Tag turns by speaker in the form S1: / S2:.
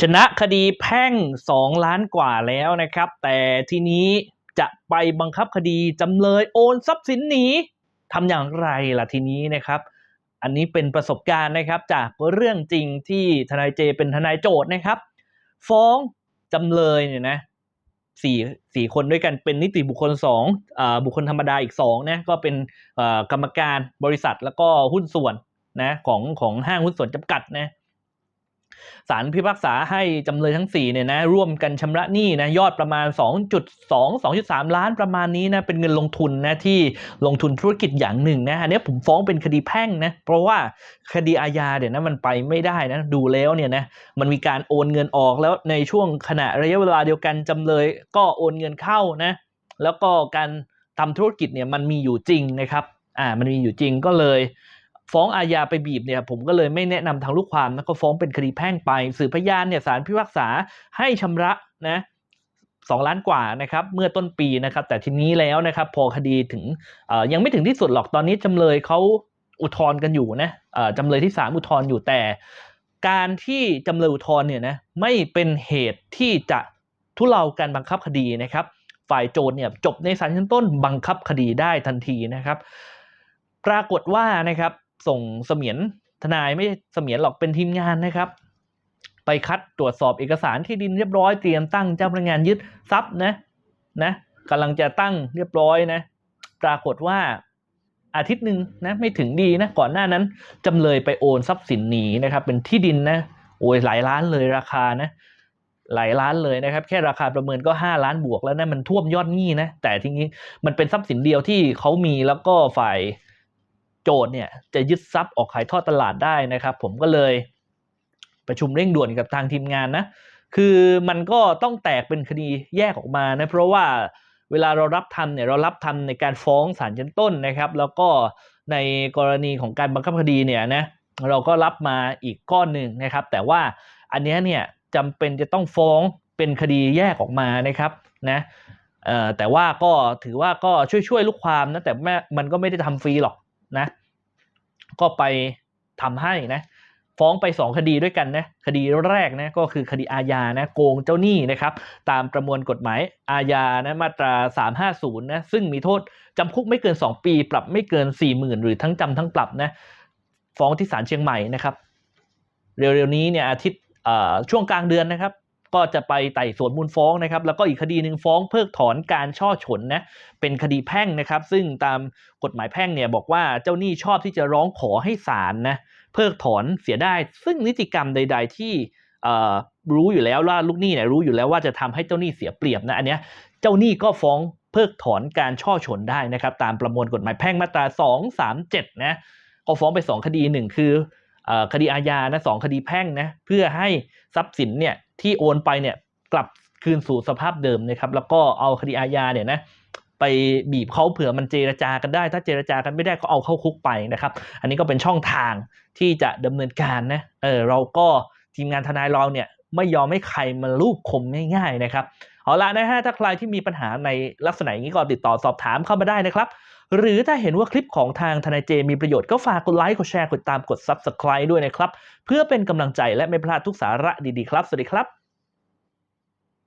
S1: ชนะคดีแพ่ง 2 ล้านกว่าแล้วนะครับ แต่ทีนี้จะไปบังคับคดีจำเลยโอนทรัพย์สินหนีทำอย่างไรล่ะทีนี้นะครับ อันนี้เป็นประสบการณ์นะครับจากเรื่องจริงที่ทนายเจเป็นทนายโจทย์นะครับ ฟ้องจำเลยเนี่ยนะสี่สี่คนด้วยกันเป็นนิติบุคคลสองอบุคคลธรรมดาอีกสองนะก็เป็นกรรมการบริษัทแล้วก็หุ้นส่วนนะของของห้างหุ้นส่วนจำกัดนะ ศาลพิพากษาให้จำเลยทั้ง4เนี่ยนะร่วมกันชำระหนี้นะยอดประมาณ 2.2 2.3 ล้านประมาณนี้นะเป็นเงินลงทุนนะที่ลงทุนธุรกิจอย่างหนึ่งนะอันนี้ผมฟ้องเป็นคดีแพ่งนะเพราะว่าคดีอาญาเดี๋ยวนะมันไปไม่ได้นะดูแล้วเนี่ยนะมันมีการโอนเงินออกแล้วในช่วงขณะระยะเวลาเดียวกันจำเลยก็โอนเงินเข้านะแล้วก็การทำธุรกิจเนี่ยมันมีอยู่จริงนะครับอ่ามันมีอยู่จริงก็เลย ฟ้องอาญาไปบีบเนี่ยผมก็เลยไม่แนะนำทางลูกความนะก็ฟ้องเป็นคดีแพ่งไป สืบพยานเนี่ยศาลพิพากษาให้ชำระนะสองล้านกว่านะครับเมื่อต้นปีนะครับ แต่ทีนี้แล้วนะครับ พอคดีถึงยังไม่ถึงที่สุดหรอกตอนนี้จำเลยเขาอุทธรณ์กันอยู่นะจำเลยที่ศาลอุทธรณ์อยู่แต่ การที่จำเลยอุทธรณ์เนี่ยนะไม่เป็นเหตุที่จะทุเลาการบังคับคดีนะครับ ฝ่ายโจทย์เนี่ยจบในศาลชั้นต้นบังคับคดีได้ทันทีนะครับ ปรากฏว่านะครับ ส่งเสมียนทนายไม่เสมียนหรอกเป็นทีมงานนะครับ ไปคัดตรวจสอบเอกสารที่ดินเรียบร้อยเตรียมตั้งเจ้าพนักงานยึดทรัพย์นะนะกำลังจะตั้งเรียบร้อยนะปรากฏว่าอาทิตย์หนึ่งนะไม่ถึงดีนะก่อนหน้านั้นจำเลยไปโอนทรัพย์สินหนีนะครับ เป็นที่ดินนะโอ้ยหลายล้านเลยราคานะหลายล้านเลยนะครับ แค่ราคาประเมินก็ 5 ล้านบวกแล้วนะมันท่วมยอดหนี้นะแต่ทีนี้มันเป็นทรัพย์สินเดียวที่เขามีแล้วก็ฝ่าย โจทย์เนี่ยจะยึดทรัพย์ออกขายทอดตลาดได้นะครับ ผมก็เลยประชุมเร่งด่วนกับทางทีมงานนะคือมันก็ต้องแตกเป็นคดีแยกออกมานะเพราะว่าเวลาเรารับทำเนี่ยเรารับทำในการฟ้องศาลชั้นต้นนะครับ แล้วก็ในกรณีของการบังคับคดีเนี่ยนะเราก็รับมาอีกก้อนหนึ่งนะครับ แต่ว่าอันนี้เนี่ยจำเป็นจะต้องฟ้องเป็นคดีแยกออกมานะครับนะแต่ว่าก็ถือว่าก็ช่วยช่วยๆลูกความนะแต่แม่มันก็ไม่ได้ทำฟรีหรอก ก็ไปทำให้นะฟ้องไป 2 คดีด้วยกันนะคดีแรกนะก็คือคดีอาญานะโกงเจ้าหนี้นะครับตามประมวลกฎหมายอาญานะมาตรา 350นะซึ่งมีโทษจำคุกไม่เกิน 2 ปี ปรับไม่เกิน 40,000 หรือทั้งจำทั้งปรับนะฟ้องที่ศาลเชียงใหม่นะครับ เร็วๆนี้เนี่ยอาทิตย์ช่วงกลางเดือนนะครับ ก็จะไปไต่สวนมูลฟ้องนะครับ แล้วก็อีกคดีหนึ่งฟ้องเพิกถอนการช่อฉนนะเป็นคดีแพ่งนะครับ ซึ่งตามกฎหมายแพ่งเนี่ยบอกว่าเจ้าหนี้ชอบที่จะร้องขอให้ศาลนะเพิกถอนเสียได้ ซึ่งนิติกรรมใด ๆ ที่รู้อยู่แล้วว่าลูกหนี้เนี่ยรู้อยู่แล้วว่าจะทำให้เจ้าหนี้เสียเปรียบนะอันเนี้ยเจ้าหนี้ก็ฟ้องเพิกถอนการช่อฉนได้นะครับ ตามประมวลกฎหมายแพ่งมาตรา 237 นะก็ฟ้องไป 2 คดีหนึ่งคือ คดีอาญานะสองคดีแพ่งนะเพื่อให้ทรัพย์สินเนี่ยที่โอนไปเนี่ยกลับคืนสู่สภาพเดิมนะครับแล้วก็เอาคดีอาญาเนี่ยนะไปบีบเขาเผื่อมันเจรจากันได้ ถ้าเจรจากันไม่ได้ก็เอาเข้าคุกไปนะครับ อันนี้ก็เป็นช่องทางที่จะดำเนินการนะเออเราก็ทีมงานทนายเราเนี่ยไม่ยอมให้ใครมาลูบคมง่าย ๆนะครับ เอาละนะฮะถ้าใครที่มีปัญหาในลักษณะอย่างนี้ก็ติดต่อสอบถามเข้ามาได้นะครับ หรือถ้าเห็นว่าคลิปของทางทนายเจมีประโยชน์ก็ฝากกดไลค์กดแชร์กดตามกด Subscribe ด้วยนะครับ เพื่อเป็นกำลังใจและไม่พลาดทุกสาระดีๆครับ สวัสดีครับ